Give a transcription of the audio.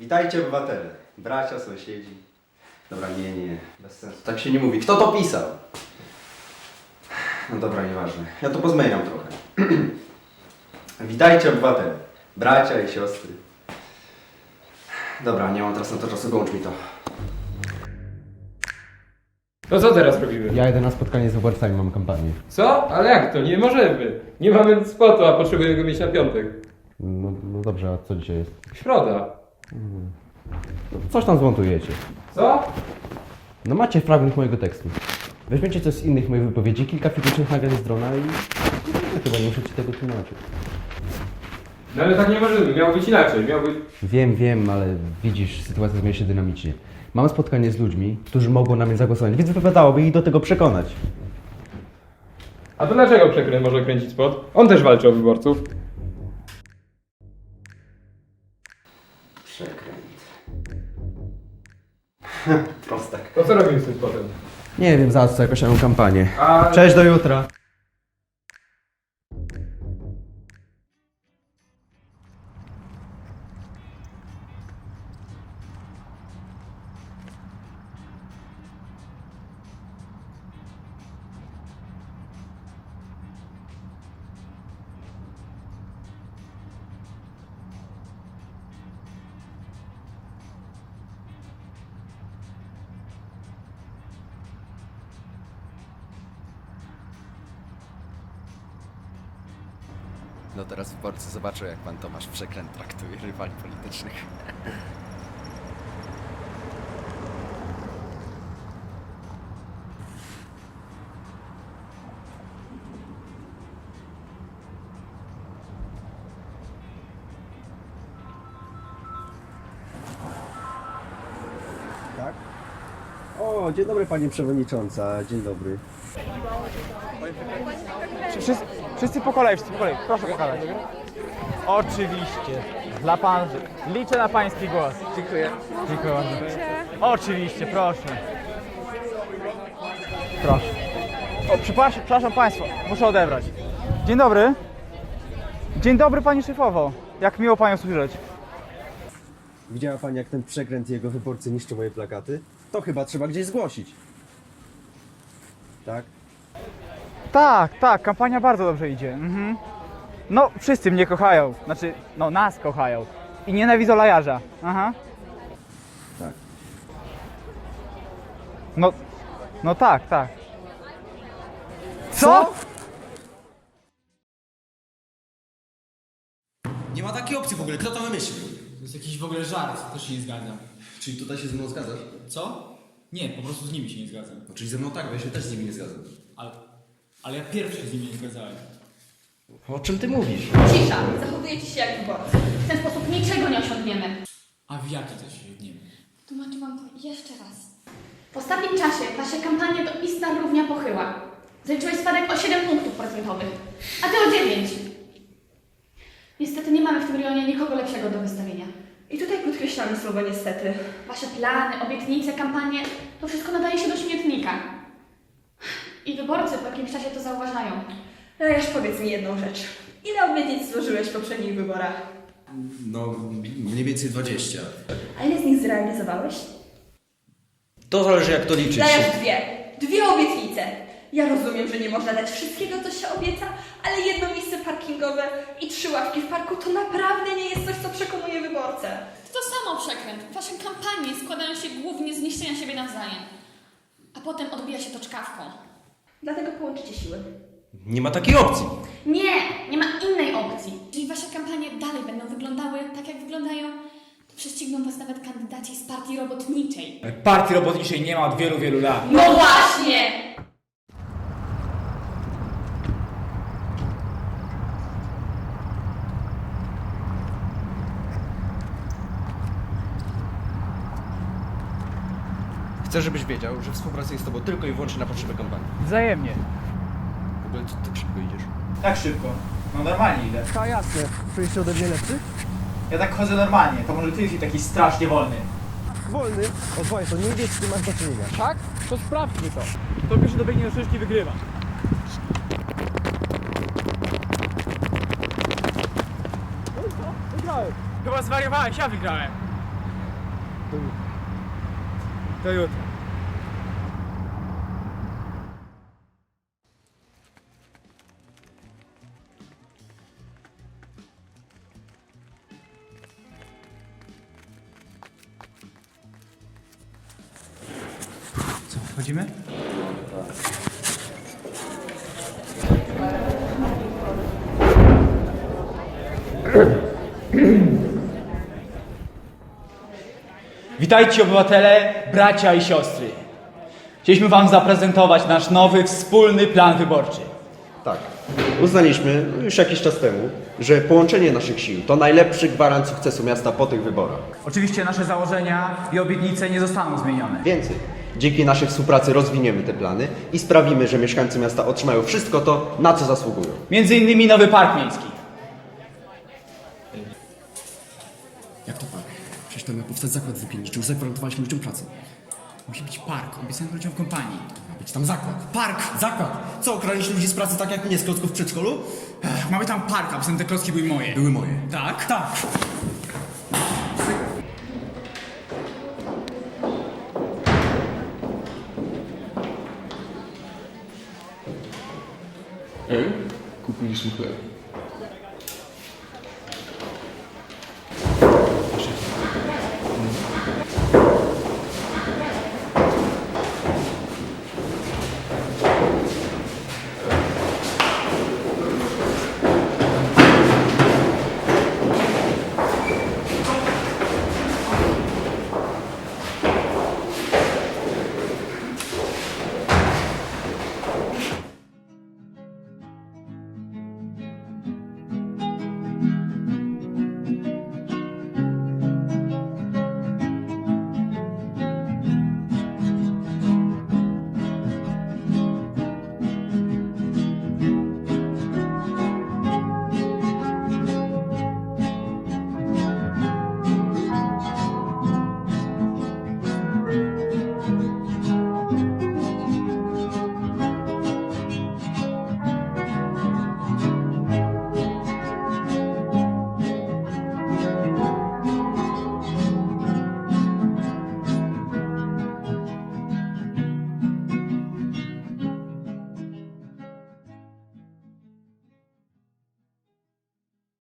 Witajcie obywatele, bracia, sąsiedzi. Dobra, nie, nie, bez sensu. Tak się nie mówi. Kto to pisał? No dobra, nieważne. Ja to pozmieniam trochę. Witajcie obywatele, bracia i siostry. Dobra, nie mam teraz na to czasu, wyłącz mi to. To co teraz robimy? Ja jedę na spotkanie z wyborcami, mam kampanię. Co? Ale jak to? Nie możemy. Nie mamy spotu, a potrzebujemy go mieć na piątek. No, no dobrze, a co dzisiaj jest? Środa. Coś tam zmontujecie. Co? No macie fragment mojego tekstu. Weźmiecie coś z innych moich wypowiedzi, kilka fizycznych nagrań z drona i... Chyba nie muszę ci tego tłumaczyć. No ale tak nie możemy. Miało być inaczej. Miało być... Wiem, wiem, ale widzisz, sytuacja zmienia się dynamicznie. Mam spotkanie z ludźmi, którzy mogą na mnie zagłosować, więc wypadałoby ich do tego przekonać. A to dlaczego przekręt może kręcić spot? On też walczy o wyborców. Przekręt. Prostak. To co robimy z tym spotem? Nie wiem, za co jakoś mam kampanię. A... Cześć, do jutra. No teraz wyborcy zobaczą, jak pan Tomasz Przekręt traktuje rywali politycznych. O, dzień dobry Pani Przewodnicząca, dzień dobry. Wszyscy, wszyscy po kolei, wszyscy po kolei. Proszę pokazać. Oczywiście. Dla pan. Liczę na pański głos. Dziękuję. Dziękuję bardzo. Oczywiście, proszę. Proszę. O, przepraszam, przepraszam państwa, muszę odebrać. Dzień dobry. Dzień dobry pani szefowo. Jak miło panią słyszeć. Widziała Pani, jak ten przekręt i jego wyborcy niszczą moje plakaty? To chyba trzeba gdzieś zgłosić. Tak? Tak, tak, kampania bardzo dobrze idzie. Mhm. No, wszyscy mnie kochają. Znaczy, no nas kochają. I nienawidzą lajarza. Aha. Tak. No, no tak, tak. Co? Nie ma takiej opcji w ogóle, kto to wymyślił? To jest jakiś w ogóle żart, też się nie zgadzam. Czyli tutaj się ze mną zgadzasz? Co? Nie, po prostu z nimi się nie zgadzam. No, czyli ze mną tak, bo ja się też z nimi nie zgadzam. Ale, ale ja pierwszy z nimi nie zgadzałem. O czym ty mówisz? Cisza, zachowujecie się jak wyborcy. W ten sposób niczego nie osiągniemy. A w jaki to się nie wiem. Tłumaczę wam to jeszcze raz. W ostatnim czasie wasza kampania to istna równia pochyła. Zaliczyłeś spadek o 7 punktów procentowych, a ty o 9. Niestety nie mamy w tym rejonie nikogo lepszego do wystawienia. I tutaj podkreślamy słowo niestety. Wasze plany, obietnice, kampanie, to wszystko nadaje się do śmietnika. I wyborcy po jakimś czasie to zauważają. Lejarz, powiedz mi jedną rzecz. Ile obietnic złożyłeś w poprzednich wyborach? No, mniej więcej 20. A ile z nich zrealizowałeś? To zależy jak to liczyć. Lejarz dwie. Dwie obietnice. Ja rozumiem, że nie można dać wszystkiego, co się obieca, ale jedno miejsce parkingowe i trzy ławki w parku to naprawdę nie jest coś, co przekonuje wyborcę. To samo przekręt. Wasze kampanie składają się głównie z niszczenia siebie nawzajem. A potem odbija się to czkawką. Dlatego połączycie siły. Nie ma takiej opcji. Nie, nie ma innej opcji. Jeżeli wasze kampanie dalej będą wyglądały tak, jak wyglądają, to prześcigną was nawet kandydaci z partii robotniczej. Partii robotniczej nie ma od wielu, wielu lat. No właśnie! Chcę, żebyś wiedział, że współpracuję z tobą tylko i wyłącznie na potrzeby kampanii. Wzajemnie. W ogóle ty tak szybko idziesz. Tak szybko. No normalnie idę. A jasne, czujesz się ode mnie lepszy? Ja tak chodzę normalnie, to może ty jesteś taki strasznie wolny. Wolny? Odwołaj, to nie wiesz, z kim masz do czynienia. Tak? To sprawdźmy to. Kto pierwszy dobiegnie do szyszki wygrywa. Wygrałem. Chyba zwariowałeś, ja wygrałem. Do jutra. Co, wchodzimy? Witajcie obywatele, bracia i siostry. Chcieliśmy wam zaprezentować nasz nowy, wspólny plan wyborczy. Tak. Uznaliśmy już jakiś czas temu, że połączenie naszych sił to najlepszy gwarant sukcesu miasta po tych wyborach. Oczywiście nasze założenia i obietnice nie zostaną zmienione. Więcej, dzięki naszej współpracy rozwiniemy te plany i sprawimy, że mieszkańcy miasta otrzymają wszystko to, na co zasługują. Między innymi nowy park miejski. Jak to park? To ma powstać zakład wypienniczy, już zagwarantowaliśmy ludziom pracę. Musi być park, obiecałem ludziom w kompanii. Ma być tam zakład. Park! Zakład! Co, okradliście ludzi z pracy tak jak mnie z klocków w przedszkolu? Ech, mamy tam park, a poza tym te klocki były moje. Były moje. Tak? Tak. Ej, kupiliśmy chleb.